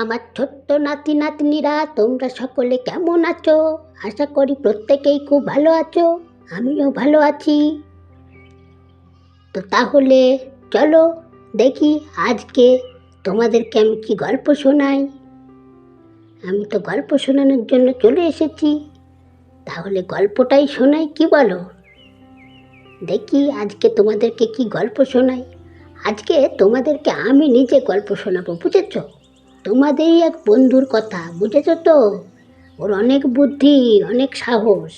আমার ছোট্ট নাতি নাতনিরা, তোমরা সকলে কেমন আছো? আশা করি প্রত্যেকেই খুব ভালো আছো, আমিও ভালো আছি। তো তাহলে চলো দেখি আজকে তোমাদেরকে আমি কি গল্প শোনাই। আমি তো গল্প শোনানোর জন্য চলে এসেছি। তাহলে গল্পটাই শোনাই, কি বলো? দেখি আজকে তোমাদেরকে কি গল্প শোনাই। আজকে তোমাদেরকে আমি নিজে গল্প শোনাবো, বুঝেছ? তোমাদেরই এক বন্ধুর কথা, বুঝেছ তো? ওর অনেক বুদ্ধি, অনেক সাহস।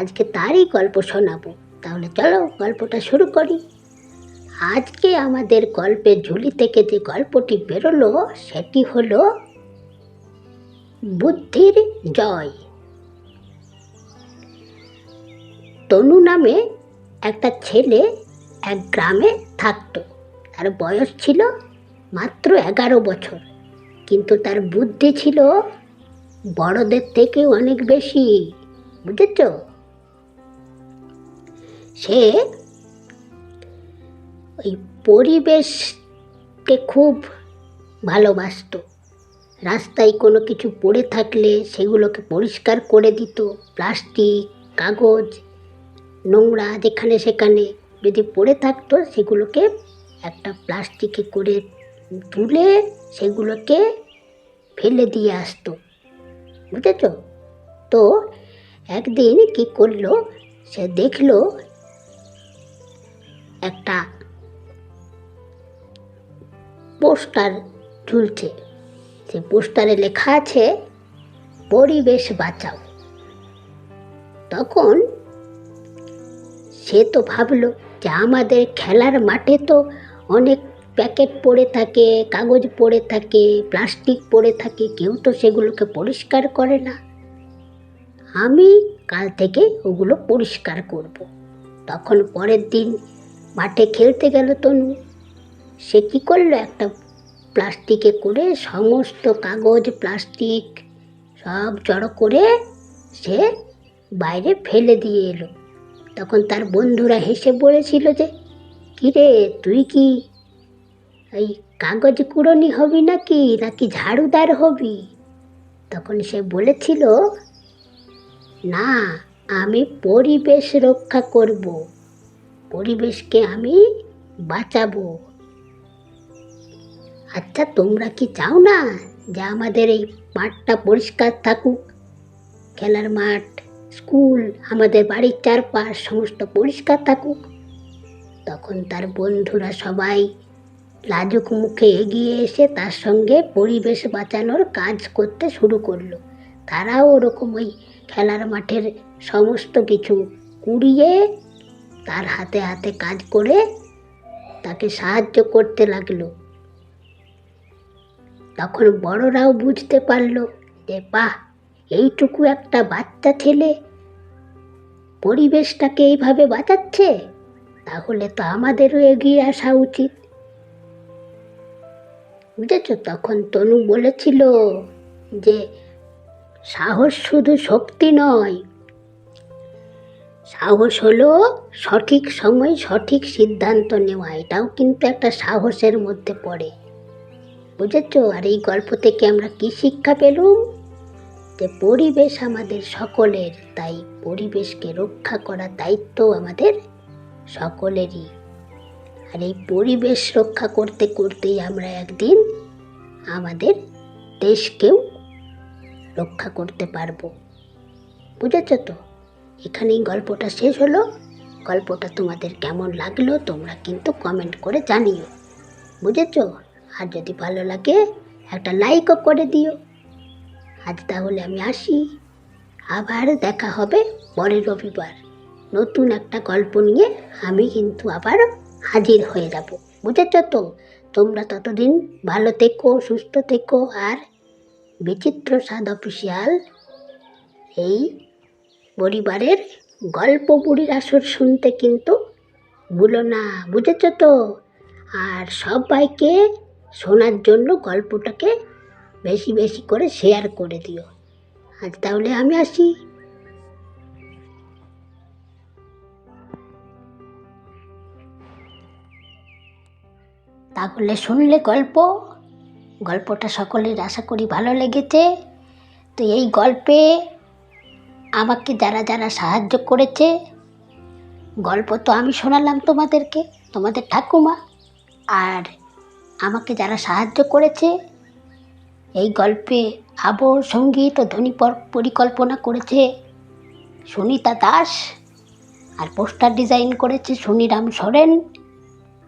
আজকে তারই গল্প শোনাবো। তাহলে চলো গল্পটা শুরু করি। আজকে আমাদের গল্পের ঝুলি থেকে যে গল্পটি বেরোলো, সেটি হলো বুদ্ধির জয়। তনু নামে একটা ছেলে এক গ্রামে থাকতো। তার বয়স ছিল মাত্র এগারো বছর। কিন্তু তার বুদ্ধি ছিল বড়দের থেকে অনেক বেশি, বুঝেছ? সে ওই পরিবেশকে খুব ভালোবাসতো। রাস্তায় কোনো কিছু পড়ে থাকলে সেগুলোকে পরিষ্কার করে দিত, প্লাস্টিক, কাগজ, নোংরা যেখানে সেখানে। যদি পড়ে থাকতো সেগুলোকে একটা প্লাস্টিকে করে তুলে সেগুলোকে ফেলে দিয়ে আসতো। বুঝেছ? তো একদিন কি করল? সে দেখল একটা পোস্টার ঝুলছে। সে পোস্টারে লেখা আছে, পরিবেশ বাঁচাও। তখন সে তো ভাবলো যে আমাদের খেলার মাঠে তো অনেক প্যাকেট পড়ে থাকে, কাগজ পড়ে থাকে, প্লাস্টিক পড়ে থাকে, কেউ তো সেগুলোকে পরিষ্কার করে না। আমি কাল থেকে ওগুলো পরিষ্কার করব। তখন পরের দিন মাঠে খেলতে গেল তনু। সে কী করল? একটা প্লাস্টিকে করে সমস্ত কাগজ, প্লাস্টিক সব জড়ো করে সে বাইরে ফেলে দিয়ে এলো। তখন তার বন্ধুরা হেসে বলেছিল যে, কিরে, তুই কি এই কাগজ কুড়নি হবি নাকি নাকি ঝাড়ুদার হবি? তখন সে বলেছিল, না, আমি পরিবেশ রক্ষা করব। পরিবেশকে আমি বাঁচাবো। আচ্ছা তোমরা কি চাও না যে আমাদের এই মাঠটা পরিষ্কার থাকুক? খেলার মাঠ, স্কুল, আমাদের বাড়ির চারপাশ সমস্ত পরিষ্কার থাকুক? তখন তার বন্ধুরা সবাই লাজুক মুখে এগিয়ে এসে তার সঙ্গে পরিবেশ বাঁচানোর কাজ করতে শুরু করল। তারাও ওরকম ওই খেলার মাঠের সমস্ত কিছু কুড়িয়ে তার হাতে হাতে কাজ করে তাকে সাহায্য করতে লাগল। তখন বড়রাও বুঝতে পারল যে, বাহ, এইটুকু একটা বাচ্চা ছেলে পরিবেশটাকে এইভাবে বাঁচাচ্ছে? তাহলে তো আমাদেরও এগিয়ে আসা উচিত। বুঝেছ তখন তনু বলেছিল যে সাহস শুধু শক্তি নয়। সাহস হলো সঠিক সময় সঠিক সিদ্ধান্ত নেওয়া। এটাও কিন্তু একটা সাহসের মধ্যে পড়ে। বুঝেছ? আর এই গল্প থেকে আমরা কি শিক্ষা পেলুম? যে পরিবেশ আমাদের সকলের, তাই পরিবেশকে রক্ষা করার দায়িত্ব আমাদের সকলেরই। আর এই পরিবেশ রক্ষা করতে করতেই আমরা একদিন আমাদের দেশকেও রক্ষা করতে পারব। বুঝেছ তো? এখানেই গল্পটা শেষ হলো। গল্পটা তোমাদের কেমন লাগল তোমরা কিন্তু কমেন্ট করে জানিও। বুঝেছ? আর যদি ভালো লাগে, একটা লাইকও করে দিও। আজ তাহলে আমি আসি। আবার দেখা হবে পরের রবিবার। নতুন একটা গল্প নিয়ে আমি কিন্তু আবার হাজির হয়ে যাব। বুঝেছ তো? তোমরা ততদিন ভালো থেকো, সুস্থ থেকো আর বিচিত্র স্বাদ অফিসিয়াল এই পরিবারের গল্প বুড়ির আসর শুনতে কিন্তু ভুলো না, বুঝেছ তো? আর সবাইকে শোনার জন্য গল্পটাকে বেশি বেশি করে শেয়ার করে দিও। আজ তাহলে আমি আসি। তাহলে শুনলে গল্প। গল্পটা সকলের আশা করি ভালো লেগেছে। তো এই গল্পে আমাকে যারা যারা সাহায্য করেছে, গল্প তো আমি শোনালাম তোমাদেরকে, তোমাদের ঠাকুমা। আর আমাকে যারা সাহায্য করেছে, এই গল্পে আবহ সংগীত ও ধ্বনি পরিকল্পনা করেছে সুনিতা দাস। আর পোস্টার ডিজাইন করেছে সুনিরাম সোরেন।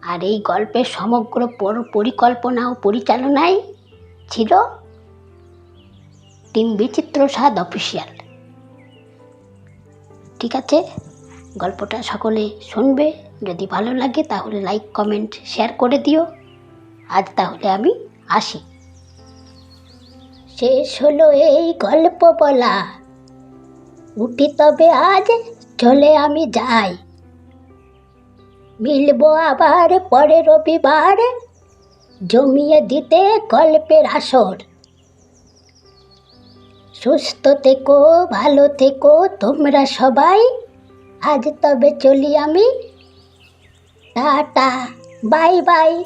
আর এই গল্পের সমগ্র পর- পরিকল্পনা ও পরিচালনায় ছিল টিম বিচিত্র স্বাদ অফিসিয়াল। ঠিক আছে? গল্পটা সকলে শুনবে। যদি ভালো লাগে তাহলে লাইক কমেন্ট শেয়ার করে দিও। আজ তাহলে আমি আসি। শেষ হলো এই গল্প বলা। উঠি তবে আজ, চলে আমি যাই। মিলবো আবার পরে রবিবার। জমিয়ে দিতে গল্পের আসর। সুস্থ থেকো, ভালো থেকো তোমরা সবাই। আজ তবে চলি আমি। Tata, bye bye.